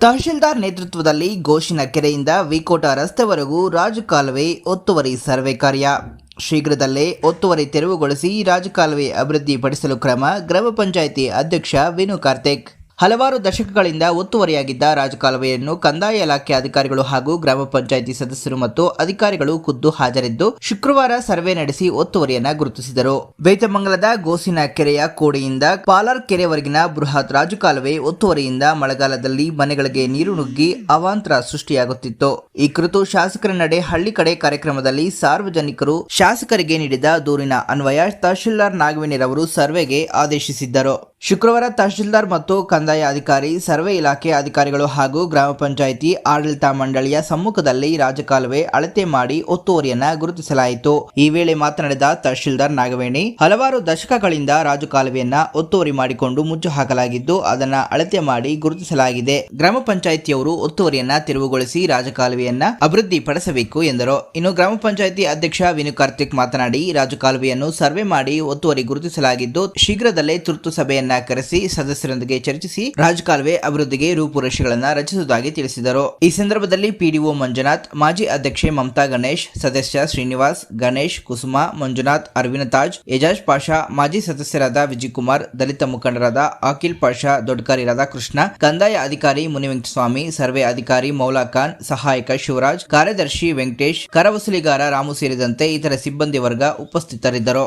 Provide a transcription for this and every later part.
ತಹಶೀಲ್ದಾರ್ ನೇತೃತ್ವದಲ್ಲಿ ಗೋಶಿನ ಕೆರೆಯಿಂದ ವಿಕೋಟ ರಸ್ತೆವರೆಗೂ ರಾಜಕಾಲುವೆ ಒತ್ತುವರಿ ಸರ್ವೆ ಕಾರ್ಯ. ಶೀಘ್ರದಲ್ಲೇ ಒತ್ತುವರಿ ತೆರವುಗೊಳಿಸಿ ರಾಜಕಾಲುವೆ ಅಭಿವೃದ್ಧಿಪಡಿಸಲು ಕ್ರಮ. ಗ್ರಾಮ ಪಂಚಾಯಿತಿ ಅಧ್ಯಕ್ಷ ವಿನು ಕಾರ್ತಿಕ್. ಹಲವಾರು ದಶಕಗಳಿಂದ ಒತ್ತುವರಿಯಾಗಿದ್ದ ರಾಜಕಾಲುವೆಯನ್ನು ಕಂದಾಯ ಇಲಾಖೆ ಅಧಿಕಾರಿಗಳು ಹಾಗೂ ಗ್ರಾಮ ಪಂಚಾಯಿತಿ ಸದಸ್ಯರು ಮತ್ತು ಅಧಿಕಾರಿಗಳು ಖುದ್ದು ಹಾಜರಿದ್ದು ಶುಕ್ರವಾರ ಸರ್ವೆ ನಡೆಸಿ ಒತ್ತುವರಿಯನ್ನ ಗುರುತಿಸಿದರು. ಬೇತಮಂಗಲದ ಗೋಸಿನ ಕೆರೆಯ ಕೋಡೆಯಿಂದ ಪಾಲಾರ್ ಕೆರೆವರೆಗಿನ ಬೃಹತ್ ರಾಜಕಾಲುವೆ ಒತ್ತುವರಿಯಿಂದ ಮಳೆಗಾಲದಲ್ಲಿ ಮನೆಗಳಿಗೆ ನೀರು ನುಗ್ಗಿ ಅವಾಂತರ ಸೃಷ್ಟಿಯಾಗುತ್ತಿತ್ತು. ಈ ಕುರಿತು ಶಾಸಕರ ನಡೆ ಹಳ್ಳಿ ಕಡೆ ಕಾರ್ಯಕ್ರಮದಲ್ಲಿ ಸಾರ್ವಜನಿಕರು ಶಾಸಕರಿಗೆ ನೀಡಿದ ದೂರಿನ ಅನ್ವಯ ತಹಶೀಲ್ದಾರ್ ನಾಗವೇಣಿರವರು ಸರ್ವೆಗೆ ಆದೇಶಿಸಿದ್ದರು. ಶುಕ್ರವಾರ ತಹಶೀಲ್ದಾರ್ ಮತ್ತು ಅಧಿಕಾರಿ, ಸರ್ವೆ ಇಲಾಖೆ ಅಧಿಕಾರಿಗಳು ಹಾಗೂ ಗ್ರಾಮ ಪಂಚಾಯಿತಿ ಆಡಳಿತ ಮಂಡಳಿಯ ಸಮ್ಮುಖದಲ್ಲಿ ರಾಜಕಾಲುವೆ ಅಳತೆ ಮಾಡಿ ಒತ್ತುವರಿಯನ್ನ ಗುರುತಿಸಲಾಯಿತು. ಈ ವೇಳೆ ಮಾತನಾಡಿದ ತಹಶೀಲ್ದಾರ್ ನಾಗವೇಣಿ, ಹಲವಾರು ದಶಕಗಳಿಂದ ರಾಜಕಾಲುವೆಯನ್ನ ಒತ್ತುವರಿ ಮಾಡಿಕೊಂಡು ಮುಚ್ಚು ಹಾಕಲಾಗಿದ್ದು, ಅದನ್ನ ಅಳತೆ ಮಾಡಿ ಗುರುತಿಸಲಾಗಿದೆ. ಗ್ರಾಮ ಪಂಚಾಯಿತಿಯವರು ಒತ್ತುವರಿಯನ್ನ ತೆರವುಗೊಳಿಸಿ ರಾಜಕಾಲುವೆಯನ್ನ ಅಭಿವೃದ್ಧಿ ಪಡಿಸಬೇಕು ಎಂದರು. ಇನ್ನು ಗ್ರಾಮ ಪಂಚಾಯಿತಿ ಅಧ್ಯಕ್ಷ ವಿನು ಕಾರ್ತಿಕ್ ಮಾತನಾಡಿ, ರಾಜಕಾಲುವೆಯನ್ನು ಸರ್ವೆ ಮಾಡಿ ಒತ್ತುವರಿ ಗುರುತಿಸಲಾಗಿದ್ದು, ಶೀಘ್ರದಲ್ಲೇ ತುರ್ತು ಸಭೆಯನ್ನ ಕರೆಸಿ ಸದಸ್ಯರೊಂದಿಗೆ ಚರ್ಚಿಸಿ ರಾಜಕಾಲುವೆ ಅಭಿವೃದ್ಧಿಗೆ ರೂಪುರೇಷೆಗಳನ್ನ ರಚಿಸುವುದಾಗಿ ತಿಳಿಸಿದರು. ಈ ಸಂದರ್ಭದಲ್ಲಿ ಪಿಡಿಒ ಮಂಜುನಾಥ್, ಮಾಜಿ ಅಧ್ಯಕ್ಷೆ ಮಮತಾ ಗಣೇಶ್, ಸದಸ್ಯ ಶ್ರೀನಿವಾಸ್ ಗಣೇಶ್, ಕುಸುಮ ಮಂಜುನಾಥ್, ಅರವಿಂದ್ ತಾಜ್, ಎಜಾಜ್ ಪಾಷಾ, ಮಾಜಿ ಸದಸ್ಯರಾದ ವಿಜಯಕುಮಾರ್, ದಲಿತ ಮುಖಂಡರಾದ ಅಖಿಲ್ ಪಾಷಾ ದೊಡ್ಕಾರಿ ರಾಧಾಕೃಷ್ಣ, ಕಂದಾಯ ಅಧಿಕಾರಿ ಮುನಿವೆಂಕಟಸ್ವಾಮಿ, ಸರ್ವೆ ಅಧಿಕಾರಿ ಮೌಲಾ ಖಾನ್, ಸಹಾಯಕ ಶಿವರಾಜ್, ಕಾರ್ಯದರ್ಶಿ ವೆಂಕಟೇಶ್, ಕರವಸೂಲಿಗಾರ ರಾಮು ಸೇರಿದಂತೆ ಇತರ ಸಿಬ್ಬಂದಿ ವರ್ಗ ಉಪಸ್ಥಿತರಿದ್ದರು.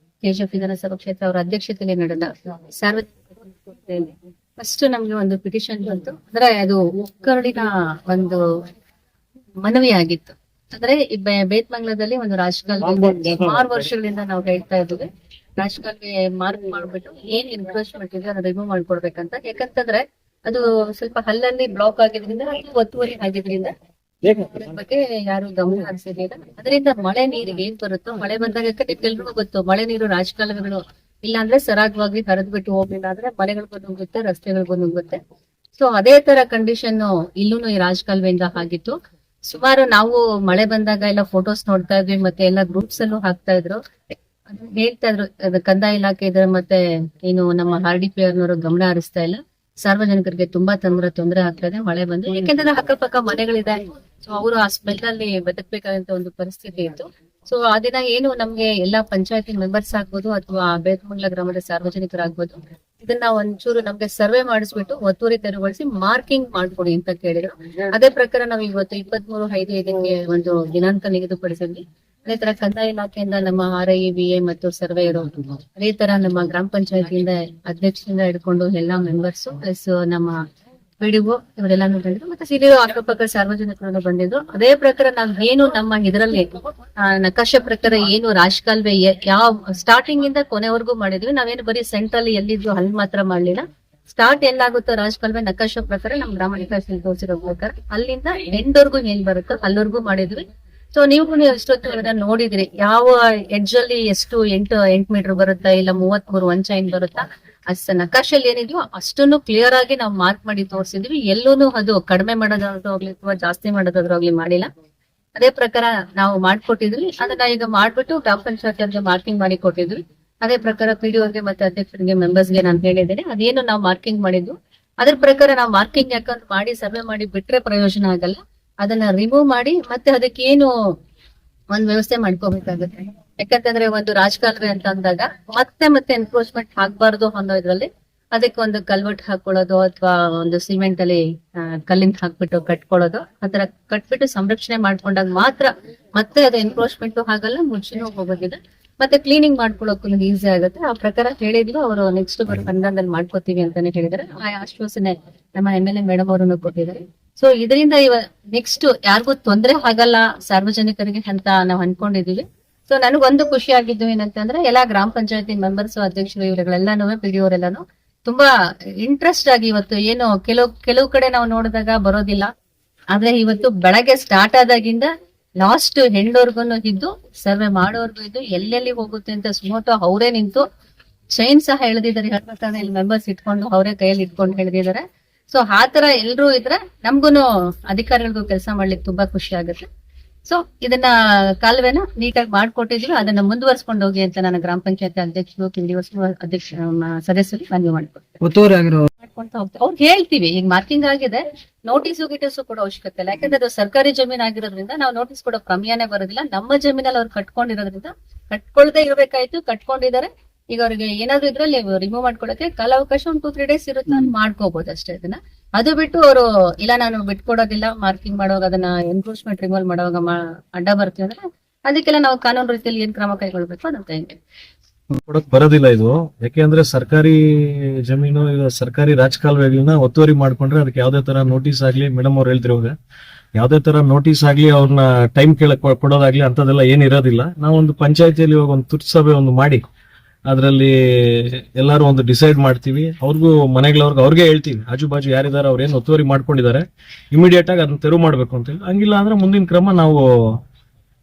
ಕೆಜಿಎಫ್ ವಿಧಾನಸಭಾ ಕ್ಷೇತ್ರ ಅವರ ಅಧ್ಯಕ್ಷತೆಯಲ್ಲಿ ನಡೆದ ಸಾರ್ವಜನಿಕ ಫಸ್ಟ್ ನಮ್ಗೆ ಒಂದು ಪಿಟಿಷನ್ ಬಂತು. ಅಂದ್ರೆ ಅದು ಒಕ್ಕರಡಿನ ಒಂದು ಮನವಿ ಆಗಿತ್ತು ಅಂದ್ರೆ ಬೇತ್ಮಂಗ್ಲದಲ್ಲಿ ಒಂದು ರಾಜಕಾಲುವೆ ಸುಮಾರು ವರ್ಷಗಳಿಂದ ನಾವು ಹೇಳ್ತಾ ಇದ್ದೇವೆ. ರಾಜಕಾಲುವೆ ಮಾರ್ಕ್ ಮಾಡ್ಬಿಟ್ಟು ಏನ್ ಎನ್ಕ್ರೋಚ್ಮೆಂಟ್ ಇದೆ ಅದನ್ನ ರಿಮೂವ್ ಮಾಡ್ಕೊಡ್ಬೇಕಂತ. ಯಾಕಂತಂದ್ರೆ ಅದು ಸ್ವಲ್ಪ ಹಲ್ಲಲ್ಲಿ ಬ್ಲಾಕ್ ಆಗಿದ್ರಿಂದ ಅದು ಒತ್ತುವರಿ ಆಗಿದ್ರಿಂದ ಬಗ್ಗೆ ಯಾರು ಗಮನ ಹರಿಸಿರ್ಲಿಲ್ಲ ಅದರಿಂದ ಮಳೆ ನೀರಿಗೆ ಏನ್ ಬರುತ್ತೋ, ಮಳೆ ಬಂದಾಗ ಎಲ್ರಿಗೂ ಗೊತ್ತು, ಮಳೆ ನೀರು ರಾಜಕಾಲುವೆಗಳು ಇಲ್ಲಾಂದ್ರೆ ಸರಾಗವಾಗಿ ಹರಿದ್ಬಿಟ್ಟು ಹೋಗ್ಲಿಲ್ಲ ಅಂದ್ರೆ ಮನೆಗಳಿಗೂ ನುಗ್ಗುತ್ತೆ ರಸ್ತೆಗಳಿಗೂ ನುಗ್ಗುತ್ತೆ ಸೊ ಅದೇ ತರ ಕಂಡೀಷನ್ ಇಲ್ಲೂ ಈ ರಾಜಕಾಲುವೆಯಿಂದ ಆಗಿತ್ತು. ಸುಮಾರು ನಾವು ಮಳೆ ಬಂದಾಗ ಎಲ್ಲ ಫೋಟೋಸ್ ನೋಡ್ತಾ ಇದ್ವಿ, ಮತ್ತೆ ಎಲ್ಲ ಗ್ರೂಪ್ಸ್ ಅಲ್ಲೂ ಹಾಕ್ತಾ ಇದ್ರು. ಹೇಳ್ತಾ ಇದ್ರು ಕಂದಾಯ ಇಲಾಖೆ ಇದ್ರೆ ಮತ್ತೆ ಏನು ನಮ್ಮ ಆರ್ ಡಿ ಪಿ ಅವ್ರನ್ನವರು ಗಮನ ಹರಿಸ್ತಾ ಇಲ್ಲ. ಸಾರ್ವಜನಿಕರಿಗೆ ತುಂಬಾ ತೊಂದರೆ ತೊಂದರೆ ಆಗ್ತಾ ಇದೆ, ಮಳೆ ಬಂದು. ಯಾಕೆಂದ್ರೆ ಅಕ್ಕಪಕ್ಕ ಮನೆಗಳಿದೆ. ಸೊ ಅವರು ಆ ಸ್ಮೆಲ್ ಅಲ್ಲಿ ಬದುಕಬೇಕಾದಂತ ಒಂದು ಪರಿಸ್ಥಿತಿ ಇತ್ತು. ಸೊ ಆ ದಿನ ಏನು ನಮ್ಗೆ ಎಲ್ಲಾ ಪಂಚಾಯತಿ ಮೆಂಬರ್ಸ್ ಆಗ್ಬೋದು ಅಥವಾ ಬೇತಮಂಗ್ಲ ಗ್ರಾಮದ ಸಾರ್ವಜನಿಕರಾಗ್ಬೋದು, ಇದನ್ನ ಒಂಚೂರು ನಮ್ಗೆ ಸರ್ವೆ ಮಾಡಿಸ್ಬಿಟ್ಟು ಒತ್ತುವರಿ ತೆರವುಗೊಳಿಸಿ ಮಾರ್ಕಿಂಗ್ ಮಾಡ್ಕೊಡಿ ಅಂತ ಕೇಳಿದ್ರು. ಅದೇ ಪ್ರಕಾರ ನಾವು ಇವತ್ತು ಇಪ್ಪತ್ಮೂರು ಐದು ಇದಕ್ಕೆ ಒಂದು ದಿನಾಂಕ ನಿಗದಿಪಡಿಸಿದ್ವಿ. ಅದೇ ತರ ಕಂದಾಯ ಇಲಾಖೆಯಿಂದ ನಮ್ಮ ಆರ್ ಐ ಬಿ ಎ ಮತ್ತು ಸರ್ವೇಯರು ಅದೇ ತರ ನಮ್ಮ ಗ್ರಾಮ ಪಂಚಾಯತಿಯಿಂದ ಅಧ್ಯಕ್ಷರಿಂದ ಹಿಡ್ಕೊಂಡು ಎಲ್ಲಾ ಮೆಂಬರ್ಸ್ ಪ್ಲಸ್ ನಮ್ಮ ಪಿಡಿಒ ಇವರೆಲ್ಲಾನು ಬಂದಿದ್ರು ಮತ್ತೆ ಸಿರಿಯರು ಅಕ್ಕಪಕ್ಕ ಸಾರ್ವಜನಿಕರು ಬಂದಿದ್ರು. ಅದೇ ಪ್ರಕಾರ ನಾವು ಏನು ನಮ್ಮ ಇದರಲ್ಲಿ ನಕಾಶೆ ಪ್ರಕಾರ ಏನು ರಾಜಕಾಲುವೆ ಯಾವ ಸ್ಟಾರ್ಟಿಂಗ್ ಇಂದ ಕೊನೆವರೆಗೂ ಮಾಡಿದ್ವಿ. ನಾವೇನು ಬರೀ ಸೆಂಟ್ರಲ್ ಎಲ್ಲಿದ್ರು ಅಲ್ಲಿ ಮಾತ್ರ ಮಾಡ್ಲಿಲ್ಲ. ಸ್ಟಾರ್ಟ್ ಎಲ್ಲಾಗುತ್ತೋ ರಾಜಕಾಲುವೆ ನಕಾಶೆ ಪ್ರಕಾರ ನಮ್ಮ ಗ್ರಾಮ ವಿಕಾಸ ತೋರಿಸಿರೋ ಪ್ರಕಾರ ಅಲ್ಲಿಂದ ಎಂಡ್ವರೆಗೂ ಏನ್ ಬರುತ್ತೋ ಅಲ್ಲಿವರೆಗೂ ಮಾಡಿದ್ವಿ. ಸೊ ನೀವು ಎಷ್ಟೊತ್ತು ನೋಡಿದ್ರಿ? ಯಾವ ಎಡ್ಜ್ ಅಲ್ಲಿ ಎಷ್ಟು ಎಂಟು ಎಂಟು ಮೀಟರ್ ಬರುತ್ತಾ ಇಲ್ಲ ಮೂವತ್ ಮೂರು ಒಂಚ ಏನ್ ಬರುತ್ತಾ? ಅಷ್ಟ ನಕಾಶಲ್ಲಿ ಏನಿದ್ಯೋ ಅಷ್ಟನ್ನು ಕ್ಲಿಯರ್ ಆಗಿ ನಾವು ಮಾರ್ಕ್ ಮಾಡಿ ತೋರಿಸಿದ್ವಿ. ಎಲ್ಲೂನು ಅದು ಕಡಿಮೆ ಮಾಡೋದಾಗ್ಲಿ ಅಥವಾ ಜಾಸ್ತಿ ಮಾಡೋದಾದ್ರಾಗ್ಲಿ ಮಾಡಿಲ್ಲ. ಅದೇ ಪ್ರಕಾರ ನಾವು ಮಾಡ್ಕೊಟ್ಟಿದ್ವಿ. ಅದನ್ನ ಈಗ ಮಾಡ್ಬಿಟ್ಟು ಗ್ರಾಮ ಪಂಚಾಯತ್ ಮಾರ್ಕಿಂಗ್ ಮಾಡಿ ಕೊಟ್ಟಿದ್ವಿ. ಅದೇ ಪ್ರಕಾರ ಪಿ ಗೆ ಮತ್ತೆ ಅಧ್ಯಕ್ಷರಿಗೆ ಮೆಂಬರ್ಸ್ಗೆ ನಾನು ಹೇಳಿದ್ದೇನೆ. ಅದೇನು ನಾವು ಮಾರ್ಕಿಂಗ್ ಮಾಡಿದ್ವು ಅದ್ರ ಪ್ರಕಾರ ನಾವು ಮಾರ್ಕಿಂಗ್ ಯಾಕಂದ್ರೆ ಮಾಡಿ ಸರ್ವೆ ಮಾಡಿ ಬಿಟ್ರೆ ಪ್ರಯೋಜನ ಆಗಲ್ಲ. ಅದನ್ನ ರಿಮೂವ್ ಮಾಡಿ ಮತ್ತೆ ಅದಕ್ಕೆ ಏನು ಒಂದ್ ವ್ಯವಸ್ಥೆ ಮಾಡ್ಕೋಬೇಕಾಗುತ್ತೆ. ಯಾಕಂತಂದ್ರೆ ಒಂದು ರಾಜಕಾಲುವೆ ಅಂತ ಅಂದಾಗ ಮತ್ತೆ ಮತ್ತೆ ಎನ್ಕ್ರೋಚ್ಮೆಂಟ್ ಆಗ್ಬಾರ್ದು ಅನ್ನೋ ಇದ್ರಲ್ಲಿ ಅದಕ್ಕೆ ಒಂದು ಕಲ್ವಟ್ ಹಾಕೊಳ್ಳೋದು ಅಥವಾ ಒಂದು ಸಿಮೆಂಟ್ ಅಲ್ಲಿ ಕಲ್ಲಿಂದ ಹಾಕ್ಬಿಟ್ಟು ಕಟ್ಕೊಳ್ಳೋದು ಆತರ ಕಟ್ಬಿಟ್ಟು ಸಂರಕ್ಷಣೆ ಮಾಡ್ಕೊಂಡಾಗ ಮಾತ್ರ ಮತ್ತೆ ಅದು ಎನ್ಕ್ರೋಚ್ಮೆಂಟ್ ಆಗಲ್ಲ ಮುಂಚೆನೂ ಹೋಗೋದಿದೆ ಮತ್ತೆ ಕ್ಲೀನಿಂಗ್ ಮಾಡ್ಕೊಳ್ಳೋಕು ಈಸಿ ಆಗುತ್ತೆ. ಆ ಪ್ರಕಾರ ಹೇಳಿದ್ಲು. ಅವರು ನೆಕ್ಸ್ಟ್ ಬರೋ ಅನುದಾನದಲ್ಲಿ ಮಾಡ್ಕೋತೀವಿ ಅಂತಾನೆ ಹೇಳಿದಾರೆ ಆ ಆಶ್ವಾಸನೆ ನಮ್ಮ ಎಂ ಎಲ್ ಎ ಮೇಡಮ್ ಅವರನ್ನು ಕೊಟ್ಟಿದ್ದಾರೆ. ಸೊ ಇದರಿಂದ ಇವ ನೆಕ್ಸ್ಟ್ ಯಾರಿಗೂ ತೊಂದರೆ ಆಗಲ್ಲ. ಸಾರ್ವಜನಿಕರಿಗೆ ಅಂತ ನಾವು ಅನ್ಕೊಂಡಿದೀವಿ ಸೊ ನನಗೊಂದು ಖುಷಿ ಆಗಿದ್ದು ಏನಂತಂದ್ರೆ, ಎಲ್ಲಾ ಗ್ರಾಮ ಪಂಚಾಯತಿ ಮೆಂಬರ್ಸ್ ಅಧ್ಯಕ್ಷರು ಇವರುಗಳೆಲ್ಲಾನು ಪಿಡಿಯೋರೆಲ್ಲಾನು ತುಂಬಾ ಇಂಟ್ರೆಸ್ಟ್ ಆಗಿ ಇವತ್ತು ಏನು ಕೆಲವು ಕೆಲವು ಕಡೆ ನಾವು ನೋಡಿದಾಗ ಬರೋದಿಲ್ಲ. ಆದ್ರೆ ಇವತ್ತು ಬೆಳಗ್ಗೆ ಸ್ಟಾರ್ಟ್ ಆದಾಗಿಂದ ಲಾಸ್ಟ್ ಹೆಂಡೋರ್ಗು ಇದ್ದು, ಸರ್ವೆ ಮಾಡೋರ್ಗು ಇದ್ದು, ಎಲ್ಲೆಲ್ಲಿ ಹೋಗುತ್ತೆ ಅಂತ ಸುಮೋಟೋ ಅವರೇ ನಿಂತು ಚೈನ್ ಸಹ ಎಳೆದಿದ್ದಾರೆ. ಹೇಳ್ಬೇಕಾದ್ರೆ ಇಲ್ಲಿ ಮೆಂಬರ್ಸ್ ಇಟ್ಕೊಂಡು ಅವರೇ ಕೈಯಲ್ಲಿ ಇಟ್ಕೊಂಡು ಹೇಳಿದಿದ್ದಾರೆ ಸೊ ಆ ತರ ಎಲ್ರೂ ಇದ್ರೆ ನಮ್ಗೂನು ಅಧಿಕಾರಿಗಳಿಗೂ ಕೆಲಸ ಮಾಡ್ಲಿಕ್ಕೆ ತುಂಬಾ ಖುಷಿ ಆಗುತ್ತೆ. ಸೊ ಇದನ್ನ ಕಾಲುವೆನ ನೀಟಾಗಿ ಮಾಡ್ಕೊಟ್ಟಿದೀವಿ ಅದನ್ನ ಮುಂದುವರ್ಸ್ಕೊಂಡು ಹೋಗಿ ಅಂತ ನನ್ನ ಗ್ರಾಮ ಪಂಚಾಯತ್ ಅಧ್ಯಕ್ಷರು ಕಿಂಡಿ ಅಧ್ಯಕ್ಷ ಸದಸ್ಯರು ಮನವಿ ಮಾಡ್ಕೊಡ್ತಾರೆ. ಮಾಡ್ಕೊಂತ ಹೋಗ್ತಾರೆ ಅವ್ರು ಹೇಳ್ತೀವಿ ಈಗ ಮಾರ್ಕಿಂಗ್ ಆಗಿದೆ. ನೋಟಿಸ್ ಗಿಟಿಸು ಕೂಡ ಅವಶ್ಯಕತೆ ಇಲ್ಲ. ಯಾಕಂದ್ರೆ ಅದು ಸರ್ಕಾರಿ ಜಮೀನ್ ಆಗಿರೋದ್ರಿಂದ ನಾವು ನೋಟಿಸ್ ಕೊಡೋ ಪ್ರಮೇಯನೇ ಬರೋದಿಲ್ಲ. ನಮ್ಮ ಜಮೀನಲ್ಲಿ ಅವ್ರು ಕಟ್ಕೊಂಡಿರೋದ್ರಿಂದ ಕಟ್ಕೊಳ್ದೆ ಇರಬೇಕಾಯ್ತು ಕಟ್ಕೊಂಡಿದ್ದಾರೆ. ಈಗ ಅವ್ರಿಗೆ ಏನಾದ್ರು ಇದ್ರಲ್ಲಿ ರಿಮೂವ್ ಮಾಡ್ಕೊಳಕ್ಕೆ ಕಾಲಾವಕಾಶ ಒಂದು ಟೂ ತ್ರೀ ಡೇಸ್ ಇರುತ್ತೆ ಮಾಡ್ಕೋಬಹುದು ಅಷ್ಟೇ ಇದನ್ನ. ಅದು ಬಿಟ್ಟು ಅವರು, ಇಲ್ಲ, ನಾನು ಬಿಟ್ಕೊಡೋದಿಲ್ಲ ಮಾರ್ಕಿಂಗ್ ಮಾಡುವಾಗ ಅದನ್ನ ಎನ್ಕ್ರೋಚ್ಮೆಂಟ್ ರಿಮೂವ್ ಮಾಡುವಾಗ ಅಡ್ಡ ಬರ್ತೀವಿ ಅಂದ್ರೆ ಅದಕ್ಕೆಲ್ಲ ನಾವು ಕಾನೂನು ರೀತಿಯಲ್ಲಿ ಏನ್ ಕ್ರಮ ಕೈಗೊಳ್ಬೇಕು ಅಂತ ಹೇಳ್ತೀವಿ ಕೊಡಕ್ ಬರೋದಿಲ್ಲ ಇದು. ಯಾಕೆಂದ್ರೆ ಸರ್ಕಾರಿ ಜಮೀನು ಸರ್ಕಾರಿ ರಾಜಕಾಲುವೆಗಳನ್ನ ಒತ್ತುವರಿ ಮಾಡ್ಕೊಂಡ್ರೆ ಅದಕ್ಕೆ ಯಾವ್ದೇ ತರ ನೋಟಿಸ್ ಆಗ್ಲಿ ಮೇಡಮ್ ಅವ್ರು ಹೇಳ್ತಿರೋವಾಗ ಯಾವ್ದೇ ತರ ನೋಟಿಸ್ ಆಗ್ಲಿ, ಅವ್ರನ್ನ ಟೈಮ್ ಕೇಳಕ್, ಕೊಡೋದಾಗ್ಲಿ ಅಂತದೆಲ್ಲ ಏನಿರೋದಿಲ್ಲ. ನಾವೊಂದು ಪಂಚಾಯತಿಯಲ್ಲಿ ಇವಾಗ ಒಂದು ತುರ್ತು ಸಭೆ ಒಂದು ಮಾಡಿ ಅದರಲ್ಲಿ ಎಲ್ಲರೂ ಒಂದು ಡಿಸೈಡ್ ಮಾಡ್ತೀವಿ. ಅವ್ರಿಗೂ ಮನೆಗಳವ್ರಿಗೆ ಅವ್ರಿಗೆ ಹೇಳ್ತೀವಿ ಆಜು ಬಾಜು ಯಾರಿದ್ದಾರೆ ಅವ್ರು ಏನು ಒತ್ತುವರಿ ಮಾಡ್ಕೊಂಡಿದ್ದಾರೆ ಇಮಿಡಿಯೇಟ್ ಆಗಿ ಅದನ್ನ ತೆರವು ಮಾಡ್ಬೇಕು ಅಂತ ಹೇಳಿ. ಹಂಗಿಲ್ಲ ಅಂದ್ರೆ ಮುಂದಿನ ಕ್ರಮ ನಾವು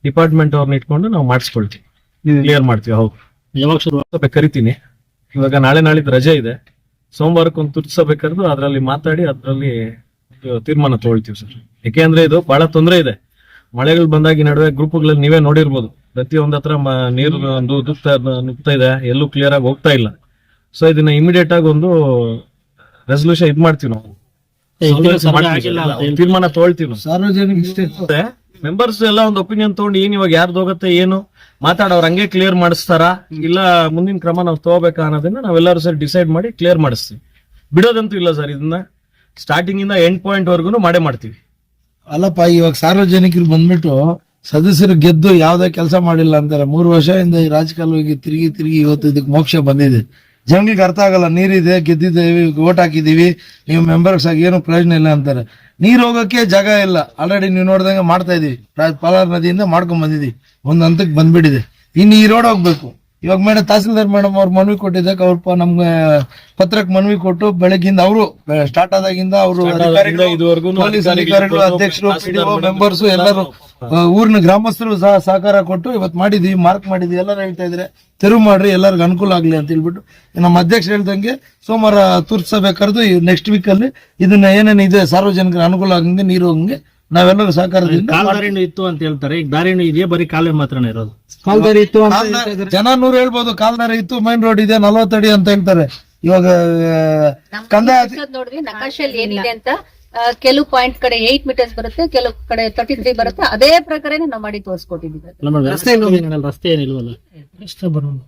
ಡಿಪಾರ್ಟ್ಮೆಂಟ್ ಅವ್ರನ್ನ ಇಟ್ಕೊಂಡು ನಾವು ಮಾಡಿಸ್ಕೊಳ್ತೀವಿ. ಕ್ಲಿಯರ್ ಮಾಡ್ತೀವಿ ಹೌದು. ಯಾವಾಗ ಶುರು? ಕರಿತೀನಿ. ಇವಾಗ ನಾಳೆ ನಾಳಿದ್ದು ರಜೆ ಇದೆ. ಸೋಮವಾರಕ್ಕೊಂದು ಕರೆದು ಅದರಲ್ಲಿ ಮಾತಾಡಿ ಅದರಲ್ಲಿ ತೀರ್ಮಾನ ತಗೊಳ್ತೀವಿ ಸರ್. ಯಾಕೆಂದ್ರೆ ಇದು ಬಹಳ ತೊಂದರೆ ಇದೆ. ಮಳೆಗಳು ಬಂದಾಗಿ ನಡುವೆ ಗ್ರೂಪ್ಗಳಲ್ಲಿ ನೀವೇ ನೋಡಿರ್ಬೋದು. ಪ್ರತಿಯೊಂದ್ ಹತ್ರ ನೀರು ಒಂದು ನುಗ್ತಾ ನುಗ್ತಾ ಇದೆ ಎಲ್ಲೂ ಕ್ಲಿಯರ್ ಆಗಿ ಹೋಗ್ತಾ ಇಲ್ಲ. ಸೊ ಇದನ್ನ ಇಮಿಡಿಯೇಟ್ ಆಗಿ ಒಂದು ರೆಸೊಲ್ಯೂಷನ್ ಇದ್ ಮಾಡ್ತೀವಿ ನಾವು. ತೀರ್ಮಾನ ತಗೊಳ್ತೀವಿ ಸಾರ್ವಜನಿಕ ಮೆಂಬರ್ಸ್ ಎಲ್ಲ ಒಂದು ಒಪಿನಿಯನ್ ತಗೊಂಡು ಏನ್ ಇವಾಗ ಯಾರ್ದು ಹೋಗುತ್ತೆ ಏನು ಮಾತಾಡೋರು ಹಂಗೆ ಕ್ಲಿಯರ್ ಮಾಡಿಸ್ತಾರ? ಇಲ್ಲ ಮುಂದಿನ ಕ್ರಮ ನಾವು ತಗೋಬೇಕಾ ಅನ್ನೋದನ್ನ ನಾವೆಲ್ಲರೂ ಸರಿ ಡಿಸೈಡ್ ಮಾಡಿ ಕ್ಲಿಯರ್ ಮಾಡಿಸ್ತೀವಿ. ಬಿಡೋದಂತೂ ಇಲ್ಲ ಸರ್ ಇದನ್ನ. ಸ್ಟಾರ್ಟಿಂಗ್ ಇಂದ ಎಂಡ್ ಪಾಯಿಂಟ್ ವರ್ಗು ಮಾಡೇ ಮಾಡ್ತೀವಿ. ಅಲ್ಲಪ್ಪ ಇವಾಗ ಸಾರ್ವಜನಿಕರು ಬಂದ್ಬಿಟ್ಟು ಸದಸ್ಯರು ಗೆದ್ದು ಯಾವುದೇ ಕೆಲಸ ಮಾಡಿಲ್ಲ ಅಂತಾರೆ. ಮೂರು ವರ್ಷದಿಂದ ಈ ರಾಜಕಾಲುವಿಗೆ ತಿರುಗಿ ತಿರುಗಿ ಇವತ್ತು ಇದಕ್ಕೆ ಮೋಕ್ಷ ಬಂದಿದೆ. ಜನಗಳಿಗೆ ಅರ್ಥ ಆಗಲ್ಲ. ನೀರಿದೆ, ಗೆದ್ದಿದ್ದೇವೆ ಓಟ್ ಹಾಕಿದೀವಿ ನೀವು ಮೆಂಬರ್ಸ್ ಆಗಿ ಏನು ಪ್ರಯೋಜನ ಇಲ್ಲ ಅಂತಾರೆ. ನೀರು ಹೋಗಕ್ಕೆ ಜಾಗ ಇಲ್ಲ. ಆಲ್ರೆಡಿ ನೀವು ನೋಡ್ದಂಗೆ ಮಾಡ್ತಾ ಇದೀವಿ. ಪಲಾರ್ ಪಾಲಾರ್ ನದಿಯಿಂದ ಮಾಡ್ಕೊಂಡ್ ಬಂದಿದ್ದೀವಿ ಒಂದ್ ಹಂತಕ್ಕೆ ಬಂದ್ಬಿಟ್ಟಿದೆ. ಇನ್ನು ಈ ರೋಡ್ ಹೋಗ್ಬೇಕು. ಇವಾಗ ಮೇಡಮ್ ತಹಸೀಲ್ದಾರ್ ಮೇಡಮ್ ಅವ್ರು ಮನವಿ ಕೊಟ್ಟಿದ್ದಕ್ಕೆ ಅವ್ರ ನಮ್ಗೆ ಪತ್ರಕ್ಕೆ ಮನವಿ ಕೊಟ್ಟು ಬೆಳಗ್ಗಿಂದ ಅವರು ಸ್ಟಾರ್ಟ್ ಆದಾಗಿಂದ ಅವರು ಪೊಲೀಸ್ ಅಧಿಕಾರಿಗಳು, ಅಧ್ಯಕ್ಷರು ಮೆಂಬರ್ಸ್ ಎಲ್ಲರೂ ಊರಿನ ಗ್ರಾಮಸ್ಥರು ಸಹ ಸಹಕಾರ ಕೊಟ್ಟು ಇವತ್ತು ಮಾಡಿದ್ವಿ ಮಾರ್ಕ್ ಮಾಡಿದ್ವಿ ಎಲ್ಲರೂ ಹೇಳ್ತಾ ಇದ್ರೆ ತೆರವು ಮಾಡ್ರಿ ಎಲ್ಲರಿಗೂ ಅನುಕೂಲ ಆಗ್ಲಿ ಅಂತ ಹೇಳ್ಬಿಟ್ಟು. ನಮ್ಮ ಅಧ್ಯಕ್ಷ ಹೇಳ್ದಂಗೆ ಸೋಮವಾರ ತುರ್ಸಬೇಕಾದ್ರೆ ನೆಕ್ಸ್ಟ್ ವೀಕ್ ಅಲ್ಲಿ ಇದನ್ನ ಏನೇನಿದೆ ಇದೆ ಸಾರ್ವಜನಿಕರ ಅನುಕೂಲ ಆಗಂಗೆ ನೀರು ಹೋಗಂಗೆ ನಾವೆಲ್ಲರೂ ಸಹಕಾರದಿಂದ ಕಾಲ್ದಾರಿನೂ ಇತ್ತು ಅಂತ ಹೇಳ್ತಾರೆ. ಈಗ ದಾರಿನೂ ಇದೆಯಾ? ಬರೀ ಕಾಲೇ ಮಾತ್ರನೇ ಇರೋದು? ಕಾಲ್ದಾರಿ ಇತ್ತು ಅಂತ ಜನ ನೂರು ಹೇಳ್ಬೋದು ಕಾಲ್ದಾರಿ ಇತ್ತು ಮೈನ್ ರೋಡ್ ಇದೆ ನಲವತ್ತಡಿ ಅಂತ ಹೇಳ್ತಾರೆ. ಇವಾಗ ಕಂದಾಯ ಅಧಿ- ನೋಡ್ರಿ ನಕಾಶೆಯಲ್ಲಿ ಏನಿದೆ ಅಂತ ಆ, ಕೆಲವು ಪಾಯಿಂಟ್ ಕಡೆ ಏಟ್ ಮೀಟರ್ಸ್ ಬರುತ್ತೆ ಕೆಲವು ಕಡೆ ತರ್ಟಿ ತ್ರೀ ಬರುತ್ತೆ ಅದೇ ಪ್ರಕಾರನೇ ನಾವು ಮಾಡಿ ತೋರಿಸ್ಕೊಟ್ಟಿದ್ದೀವಿ. ರಸ್ತೆ ರಸ್ತೆ ಏನಿಲ್ವಲ್ಲ? ಇಷ್ಟ ಬರೋದು